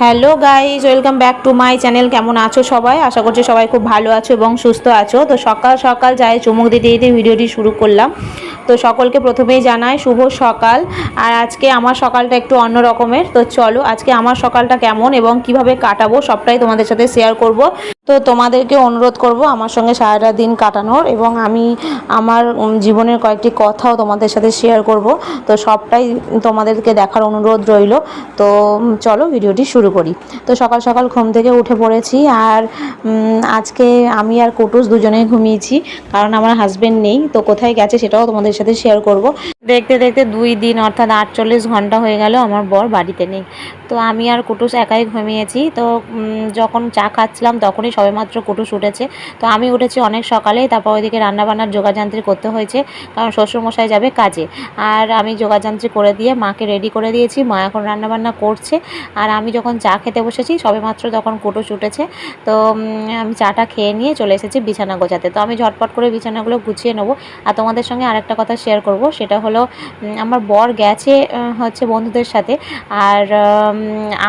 Hello guys, welcome back to my channel. কেমন আছো সবাই? আশা করছি সবাই খুব ভালো আছো এবং সুস্থ আছো। তো সকাল সকাল যাই চুমুক দিতে দিতে ভিডিওটি শুরু করলাম। তো সকলকে প্রথমেই জানাই শুভ সকাল। আর আজকে আমার সকালটা একটু অন্য রকমের। তো চলো আজকে আমার সকালটা কেমন এবং কীভাবে কাটাবো সবটাই তোমাদের সাথে শেয়ার করব। তো তোমাদেরকে অনুরোধ করব আমার সঙ্গে সারাটা দিন কাটানোর এবং আমি আমার জীবনের কয়েকটি কথাও তোমাদের সাথে শেয়ার করব। তো সবটাই তোমাদেরকে দেখার অনুরোধ রইল। তো চলো ভিডিওটি শুরু করি। তো সকাল সকাল ঘুম থেকে উঠে পড়েছি আর আজকে আমি আর কুটুস দুজনেই ঘুমিয়েছি কারণ আমার হাজবেন্ড নেই। তো কোথায় গেছে সেটাও তোমাদের সাথে শেয়ার করব। দেখতে দেখতে দুই দিন অর্থাৎ আটচল্লিশ ঘণ্টা হয়ে গেল আমার বর বাড়িতে নেই। তো আমি আর কুটুস একাই ঘুমিয়েছি। তো যখন চা খাচ্ছিলাম তখনই সবেমাত্র কুটুস উঠেছে তো আমি উঠেছি অনেক সকালে তারপর ওইদিকে রান্নাবান্নার যোগাযান্ত্রী করতে হয়েছে, কারণ শ্বশুরমশাই যাবে কাজে। আর আমি যোগাযান্ত্রী করে দিয়ে মাকে রেডি করে দিয়েছি, মা এখন রান্নাবান্না করছে। আর আমি যখন চা খেতে বসেছি, সবেমাত্র তখন কুটুস উঠেছে তো আমি চাটা খেয়ে নিয়ে চলে এসেছি বিছানা গোছাতে। তো আমি ঝটপট করে বিছানাগুলো গুছিয়ে নেব। আর তোমাদের সঙ্গে আরেকটা কথা শেয়ার করব, সেটা হলো আমার বর গেছে হচ্ছে বন্ধুদের সাথে। আর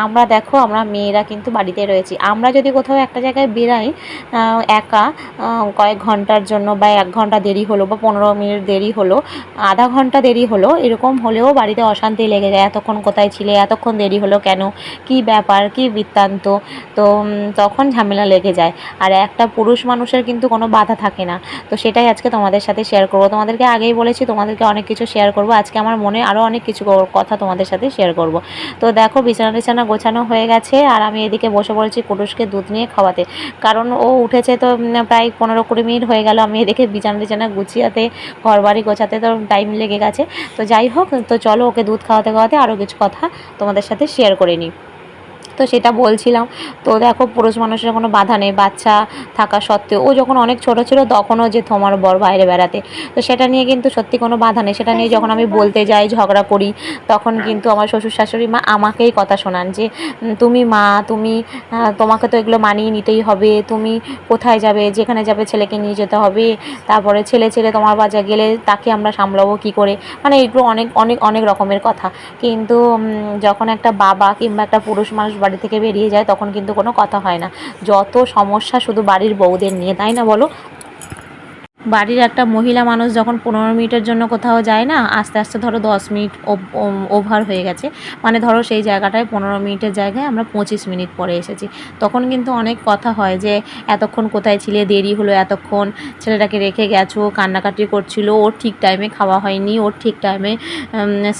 আমরা দেখো, আমরা মেয়েরা কিন্তু বাড়িতে রয়েছি। আমরা যদি কোথাও একটা জায়গায় বেরাই একা কয়েক ঘণ্টার জন্য বা এক ঘণ্টা দেরি হলো বা পনেরো মিনিট দেরি হলো, আধা ঘণ্টা দেরি হলো, এরকম হলেও বাড়িতে অশান্তি লেগে যায়। এতক্ষণ কোথায় ছিলে? এতক্ষণ দেরি হলো কেন? কি ব্যাপার? কি বৃত্তান্ত? তো তখন ঝামেলা লেগে যায়। আর একটা পুরুষ মানুষের কিন্তু কোনো বাধা থাকে না। তো সেটাই আজকে তোমাদের সাথে শেয়ার করব। তোমাদেরকে আগেই বলেছি, তোমাদেরকে অনেক কিছু শেয়ার করব। আজকে আমার মনে আরও অনেক কিছু কথা তোমাদের সাথে শেয়ার করব। তো দেখো বিছানা টিছানা গোছানো হয়ে গেছে। আর আমি এদিকে বসে পড়েছি কুটুসকে দুধ নিয়ে খাওয়াতে। কারণ ও উঠেছে তো প্রায় পনেরো কুড়ি মিনিট হয়ে গেল। আমি এদিকে বিছানা বিছানা গুছিয়াতে ঘর বাড়ি গোছাতে তো টাইম লেগে গেছে। তো যাই হোক, তো চলো ওকে দুধ খাওয়াতে খাওয়াতে আরও কিছু কথা তোমাদের সাথে শেয়ার করে নিই। তো সেটা বলছিলাম। তো দেখো পুরুষ মানুষের কোনো বাধা নেই, বাচ্চা থাকা সত্ত্বেও। ও যখন অনেক ছোট ছিল তখনও যে তোমার বর বাইরে বেড়াতে। তো সেটা নিয়ে কিন্তু সত্যি কোনো বাধা নেই। সেটা নিয়ে যখন আমি বলতে যাই, ঝগড়া করি, তখন কিন্তু আমার শ্বশুর শাশুড়ি মা আমাকেই কথা শোনান যে তুমি মা, তুমি তোমাকে তো এগুলো মানিয়ে নিতেই হবে। তুমি কোথায় যাবে? যেখানে যাবে ছেলেকে নিয়ে যেতে হবে। তারপরে ছেলে ছেলে তোমার বাজা গেলে তাকে আমরা সামলাবো কি করে? মানে এগুলো অনেক অনেক অনেক রকমের কথা। কিন্তু যখন একটা বাবা কিংবা একটা পুরুষ মানুষ বাড়ি থেকে বেরিয়ে যায়, তখন কিন্তু কোনো কথা হয় না। যত সমস্যা শুধু বাড়ির বউদের নিয়ে, তাই না বলো? বাড়ির একটা মহিলা মানুষ যখন পনেরো মিনিটের জন্য কোথাও যায় না, আস্তে আস্তে ধরো দশ মিনিট ওভার হয়ে গেছে। মানে ধরো সেই জায়গাটায় পনেরো মিনিটের জায়গায় আমরা পঁচিশ মিনিট পরে এসেছি। তখন কিন্তু অনেক কথা হয় যে, এতক্ষণ কোথায় ছিলে? দেরি হলো এতক্ষণ। ছেলেটাকে রেখে গেছো, কান্নাকাটি করছিল, ওর ঠিক টাইমে খাওয়া হয়নি, ওর ঠিক টাইমে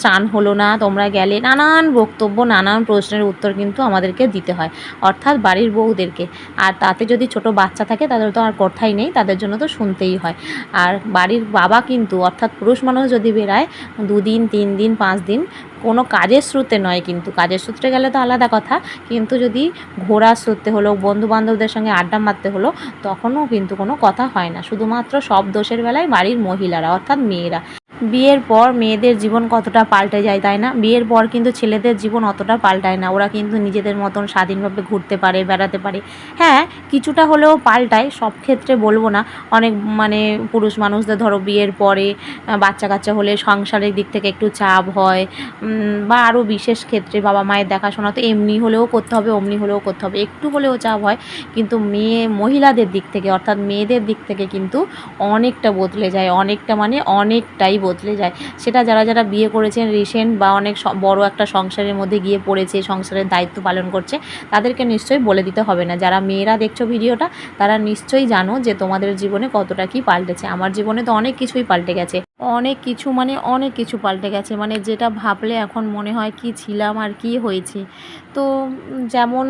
স্নান হলো না, তোমরা গেলে। নানান বক্তব্য, নানান প্রশ্নের উত্তর কিন্তু আমাদেরকে দিতে হয়, অর্থাৎ বাড়ির বউদেরকে। আর তাতে যদি ছোট বাচ্চা থাকে, তাদের তো আর কথাই নেই, তাদের জন্য তো শুনতেই হয়। আর বাড়ির বাবা কিন্তু, অর্থাৎ পুরুষ মানুষ যদি বেরায়, দুদিন তিন দিন পাঁচ দিন কোনো কাজের স্রোতে নয় কিন্তু। কাজের সূত্রে গেলে তো আলাদা কথা। কিন্তু যদি ঘোরার সূত্রে হলো বন্ধু বান্ধবদের সঙ্গে আড্ডা মারতে হলো, তখনও কিন্তু কোনো কথা হয় না। শুধুমাত্র সব দোষের বেলায় বাড়ির মহিলারা, অর্থাৎ মেয়েরা। বিয়ের পর মেয়েদের জীবন কতটা পাল্টে যায়, তাই না? বিয়ের পর কিন্তু ছেলেদের জীবন অতটা পাল্টায় না। ওরা কিন্তু নিজেদের মতন স্বাধীনভাবে ঘুরতে পারে, বেড়াতে পারে। হ্যাঁ কিছুটা হলেও পাল্টায়, সব ক্ষেত্রে বলব না। অনেক মানে পুরুষ মানুষদের ধরো বিয়ের পরে বাচ্চা কাচ্চা হলে সংসারের দিক থেকে একটু চাপ হয় বা আরও বিশেষ ক্ষেত্রে বাবা মায়ের দেখাশোনা তো এমনি হলেও করতে হবে, অমনি হলেও করতে হবে। একটু হলেও চাপ হয়, কিন্তু মেয়ে, মহিলাদের দিক থেকে, অর্থাৎ মেয়েদের দিক থেকে কিন্তু অনেকটা বদলে যায়। অনেকটা মানে অনেকটাই বদলে যায়। সেটা যারা যারা বিয়ে করেছেন রিসেন্ট বা অনেক বড় একটা সংসারের মধ্যে গিয়ে পড়েছে, সংসারের দায়িত্ব পালন করছে, তাদেরকে নিশ্চয়ই বলে দিতে হবে না। যারা মেয়েরা দেখছ ভিডিওটা, তারা নিশ্চয়ই জানো যে তোমাদের জীবনে কতটা কি পাল্টেছে। আমার জীবনে তো অনেক কিছুই পাল্টে গেছে। অনেক কিছু মানে অনেক কিছু পাল্টে গেছে। মানে যেটা ভাবলে এখন মনে হয় কি ছিলাম আর কি হয়েছে। তো যেমন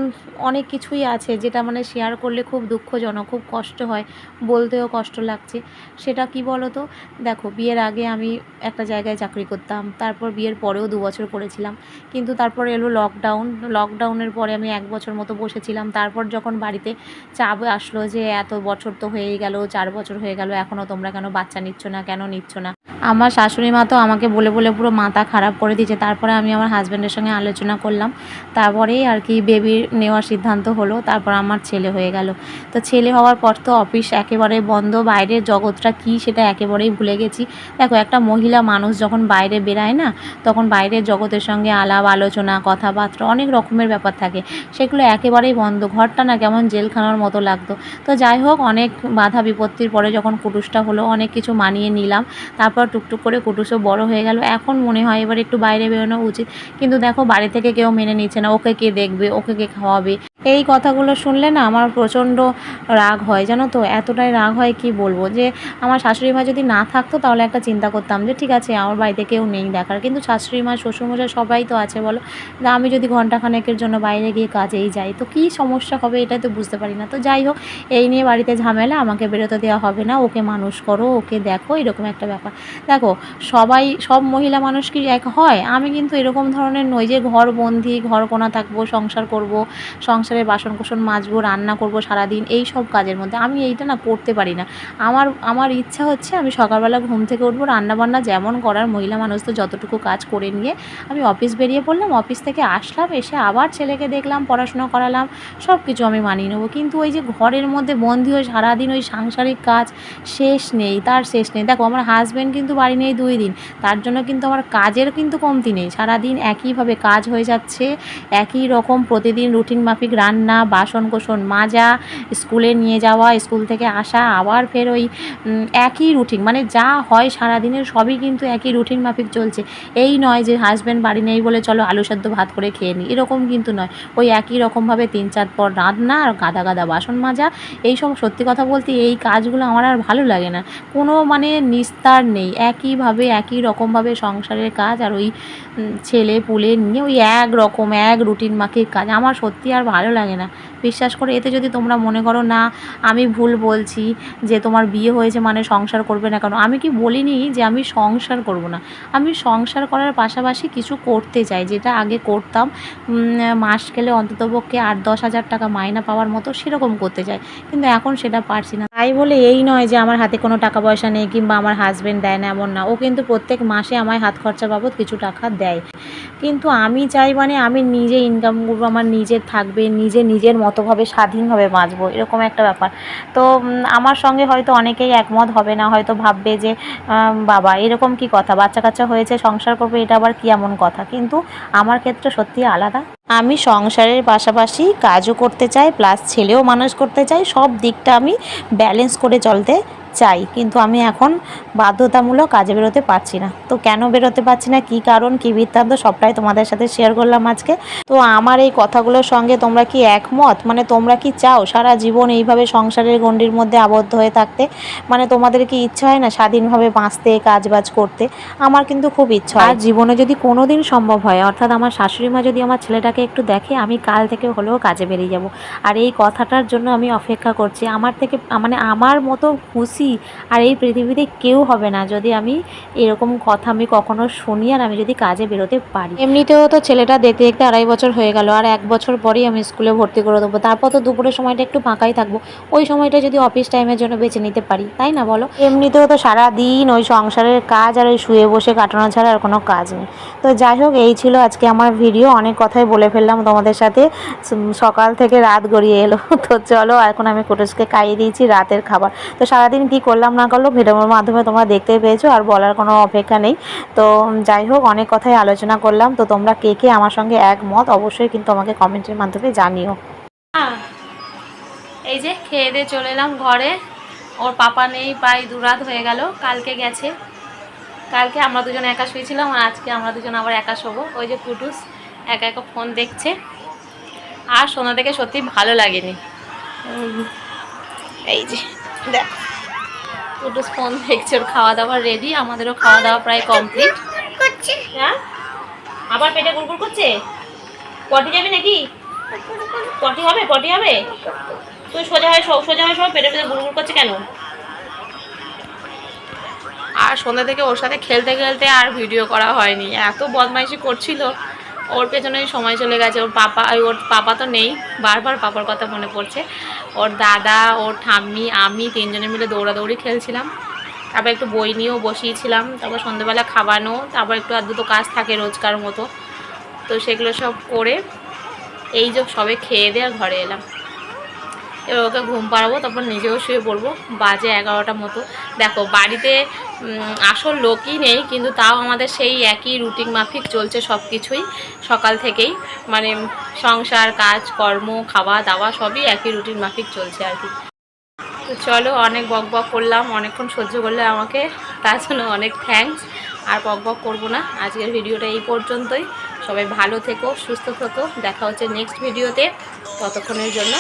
অনেক কিছুই আছে যেটা মানে শেয়ার করলে খুব দুঃখজনক, খুব কষ্ট হয়, বলতেও কষ্ট লাগছে। সেটা কি বলো তো দেখো বিয়ের আগে আমি একটা জায়গায় চাকরি করতাম। তারপর বিয়ের পরেও দু বছর করেছিলাম। কিন্তু তারপর এলো লকডাউন লকডাউনের পরে আমি এক বছর মতো বসেছিলাম। তারপর যখন বাড়িতে চাপ আসলো যে এত বছর তো হয়েই গেল, চার বছর হয়ে গেল এখনও তোমরা কেন বাচ্চা নিচ্ছ না, কেন নিচ্ছ না? আমার শাশুড়ি মা তো আমাকে বলে বলে পুরো মাথা খারাপ করে দিয়েছে। তারপরে আমি আমার হাজব্যান্ডের সঙ্গে আলোচনা করলাম। তারপরেই আর কি বেবি নেওয়ার সিদ্ধান্ত হলো। তারপর আমার ছেলে হয়ে গেল। তো ছেলে হওয়ার পর তো অফিস একেবারে বন্ধ। বাইরের জগৎটা কী সেটা একেবারেই ভুলে গেছি। দেখো, একটা মহিলা মানুষ যখন বাইরে বেরায় না, তখন বাইরের জগতের সঙ্গে আলাপ, আলোচনা, কথাবার্তা অনেক রকমের ব্যাপার থাকে। সেগুলো একেবারেই বন্ধ। ঘরটা না কেমন জেলখানার মতো লাগতো। তো যাই হোক, অনেক বাধা বিপত্তির পরে যখন কুটুসটা হলো, অনেক কিছু মানিয়ে নিলাম। তারপর টুকটুক করে কুটুসও বড় হয়ে গেল। এখন মনে হয় এবার একটু বাইরে বেরোনো উচিত। কিন্তু দেখো বাড়ি থেকে কেউ মেনে নিচ্ছে না। ওকে কে দেখবে? ওকে কে খাওয়াবে? এই কথাগুলো শুনলে না আমার প্রচণ্ড রাগ হয়, জানো তো? এতটাই রাগ হয় কি বলব? যে আমার শাশুড়ি মা যদি না থাকতো তাহলে একটা চিন্তা করতাম যে ঠিক আছে, আমার বাড়িতে কেউ নেই দেখার। কিন্তু শাশুড়ি মা, শ্বশুরমশাই সবাই তো আছে বলো। আমি যদি ঘন্টাখানেকের জন্য বাইরে গিয়ে কাজেই যাই, তো কী সমস্যা হবে এটাই তো বুঝতে পারি না। তো যাই হোক, এই নিয়ে বাড়িতে ঝামেলা, আমাকে বেরোতে দেওয়া হবে না। ওকে মানুষ করো, ওকে দেখো, এরকম একটা ব্যাপার। দেখো, সবাই, সব মহিলা মানুষ কি এক হয়? আমি কিন্তু এরকম ধরনের নই যে ঘর বন্দি, ঘর কোনা থাকব, সংসার করব সংসারের বাসন কোসন মাজবো, রান্না করব সারাদিন, এই সব কাজের মধ্যে। আমি এইটা না করতে পারি না। আমার আমার ইচ্ছা হচ্ছে আমি সকালবেলা ঘুম থেকে উঠবো, রান্নাবান্না যেমন করার মহিলা মানুষ তো যতটুকু কাজ করে নিয়ে আমি অফিস বেরিয়ে পড়লাম, অফিস থেকে আসলাম, এসে আবার ছেলেকে দেখলাম, পড়াশোনা করালাম সব কিছু আমি মানিয়ে নেব। কিন্তু ওই যে ঘরের মধ্যে বন্দি হয়ে সারাদিন ওই সাংসারিক কাজ শেষ নেই, তার শেষ নেই। দেখো, আমার হাজব্যান্ড কিন্তু বাড়ি নেই দুই দিন, তার জন্য কিন্তু আমার কাজের কিন্তু কমতি নেই। সারাদিন একইভাবে কাজ হয়ে যাচ্ছে, একই রকম প্রতিদিন রুটিন মাফিক রান্না বাসন কোসন মাজা, স্কুলে নিয়ে যাওয়া, স্কুল থেকে আসা, আবার ফের ওই একই রুটিন মানে যা হয় সারাদিনের সবই কিন্তু একই রুটিন মাফিক চলছে। এই নয় যে হাজব্যান্ড বাড়ি নেই বলে চলো আলু সেদ্ধ ভাত করে খেয়ে নিই এরকম কিন্তু নয়। ওই একই রকমভাবে তিন চার পর রান্না আর গাদা গাদা বাসন মাজা এই সব সত্যি কথা বলতে এই কাজগুলো আমার আর ভালো লাগে না। কোনো মানে নিস্তার নেই। একইভাবে, একই রকমভাবে সংসারের কাজ আর ওই ছেলে পুলে নিয়ে ওই এক রকম, এক রুটিন মাফিক কাজ। আমার সত্যি আর ভালো লাগে না। বিশ্বাস করে, এতে যদি তোমরা মনে করো, না, আমি ভুল বলছি যে তোমার বিয়ে হয়েছে মানে সংসার করবে না কেন? আমি কি বলিনি যে আমি সংসার করব না। আমি সংসার করার পাশাপাশি কিছু করতে চাই, যেটা আগে করতাম। মাস গেলে অন্ততপক্ষে আট, দশ হাজার টাকা মাইনা পাওয়ার মতো সেরকম করতে চাই। কিন্তু এখন সেটা পারছি না। তাই বলে এই নয় যে আমার হাতে কোনো টাকা পয়সা নেই কিংবা আমার হাজব্যান্ড দেয় না, এমন না। ও কিন্তু প্রত্যেক মাসে আমায় হাত খরচা বাবদ কিছু টাকা দেয়। কিন্তু আমি চাই মানে আমি নিজে ইনকাম করব, আমার নিজের থাকবে নিজে নিজের মতোভাবে স্বাধীনভাবে বাঁচবো, এরকম একটা ব্যাপার। তো আমার সঙ্গে হয়তো অনেকেই একমত হবে না, হয়তো ভাববে যে বাবা, এরকম কি কথা? বাচ্চা কাচ্চা হয়েছে, সংসার করবে, এটা আবার কি এমন কথা? কিন্তু আমার ক্ষেত্রে সত্যি আলাদা। আমি সংসারের পাশাপাশি কাজও করতে চাই প্লাস ছেলেও মানুষ করতে চাই, সব দিকটা আমি ব্যালেন্স করে চলতে চাই, কিন্তু আমি এখন বাধ্যতামূলক কাজে বেরোতে পারছি না। তো কেন বেরোতে পারছি না? কী কারণ, কী বৃত্তান্ত? সবটাই তোমাদের সাথে শেয়ার করলাম আজকে। তো আমার এই কথাগুলোর সঙ্গে তোমরা কি একমত? মানে তোমরা কি চাও সারা জীবন এইভাবে সংসারের গণ্ডির মধ্যে আবদ্ধ হয়ে থাকতে? মানে তোমাদের কি ইচ্ছা হয় না স্বাধীনভাবে বাঁচতে কাজ বাজ করতে? আমার কিন্তু খুব ইচ্ছা আর জীবনে যদি কোনো দিন সম্ভব হয়, অর্থাৎ আমার শাশুড়ি মা যদি আমার ছেলেটাকে একটু দেখে, আমি কাল থেকে হলেও কাজে বেরিয়ে যাব। আর এই কথাটার জন্য আমি অপেক্ষা করছি। আমার থেকে মানে আমার মতো খুশি আর এই পৃথিবীতে কেউ হবে না। যদি আমি এরকম কথা আমি কখনো শুনি আর আমি যদি কাজে বেরোতে পারি। এমনিতেও তো ছেলেটা দেখতে দেখতে আড়াই বছর হয়ে গেল, আর এক বছর পরেই আমি স্কুলে ভর্তি করে দেবো। তারপর তো দুপুরের সময়টা একটু ফাঁকাই থাকব। ওই সময়টা যদি অফিস টাইমের জন্য বেছে নিতে পারি, তাই না বলো? এমনিতেও তো সারা দিন ওই সংসারের কাজ আর ওই শুয়ে বসে কাটানো ছাড়া আর কোনো কাজ নেই। তো যাই হোক, এই ছিল আজকে আমার ভিডিও। অনেক কথাই বলে ফেললাম তোমাদের সাথে। সকাল থেকে রাত গড়িয়ে এলো। তো চলো, এখন আমি কুটুসকে খাইয়ে দিয়েছি রাতের খাবার। তো সারাদিন কি করলাম না করল ভিডিওর মাধ্যমে তোমরা দেখতে পেয়েছ আর বলার কোনো অপেক্ষা নেই। তো যাই হোক, অনেক কথাই আলোচনা করলাম। তো তোমরা কে কে আমার সঙ্গে একমত, অবশ্যই কিন্তু আমাকে কমেন্টের মাধ্যমে জানিও। এই যে খেয়ে দিয়ে চলে এলাম ঘরে। ওর পাপা নেই, প্রায় দু রাত হয়ে গেল, কালকে গেছে। কালকে আমরা দুজন একা শুয়েছিলাম আর আজকে আমরা দুজন আবার একা শোবো। ওই যে কুটুস, একা একা ফোন দেখছে। আর সোনা দেখে সত্যি ভালো লাগেনি। এই যে, দেখ। কুটুস ফোন দেখছে খাওয়া দাওয়া রেডি আমাদেরও খাওয়া দাওয়া প্রায় কমপ্লিট হ্যাঁ? আবার পেটে গুড়গুড় করছে? পটি যাবি নাকি? পটি হবে পটি হবে? তুই সোজা হয় সোজা হয় সব পেটে পেটে গুড়গুড় করছে কেন? আর সন্ধ্যা থেকে ওর সাথে খেলতে খেলতে আর ভিডিও করা হয়নি। এত বদমাইশি করছিল। ওর পেছনে সময় চলে গেছে। ওর পাপা ওর পাপা তো নেই, বারবার পাপার কথা মনে পড়ছে। ওর দাদা, ওর ঠাম্মি, আমি তিনজনে মিলে দৌড়াদৌড়ি খেলছিলাম। তারপর একটু বই নিয়েও বসিয়েছিলাম, তারপর সন্ধ্যেবেলা খাওয়ানো তারপর একটু আর দুটো কাজ থাকে রোজকার মতো। তো সেগুলো সব করে এই যে সবে খেয়ে দিয়ে ঘরে এলাম। এবার ওকে ঘুম পাড়াবো, তারপর নিজেও শুয়ে পড়ব। বাজে এগারোটা মতো। দেখো, বাড়িতে আসল লোকই নেই, কিন্তু তাও আমাদের সেই একই রুটিন মাফিক চলছে সব কিছুই সকাল থেকেই। মানে সংসার, কাজ, কর্ম, খাওয়া দাওয়া সবই একই রুটিন মাফিক চলছে আর কি। তো চলো, অনেক বক বক করলাম, অনেকক্ষণ সহ্য করলে আমাকে, তার জন্য অনেক থ্যাঙ্কস আর বক বক করব না, আজকের ভিডিওটা এই পর্যন্তই। সবাই ভালো থেকো, সুস্থ থেকো, দেখা হচ্ছে নেক্সট ভিডিওতে ততক্ষণের জন্য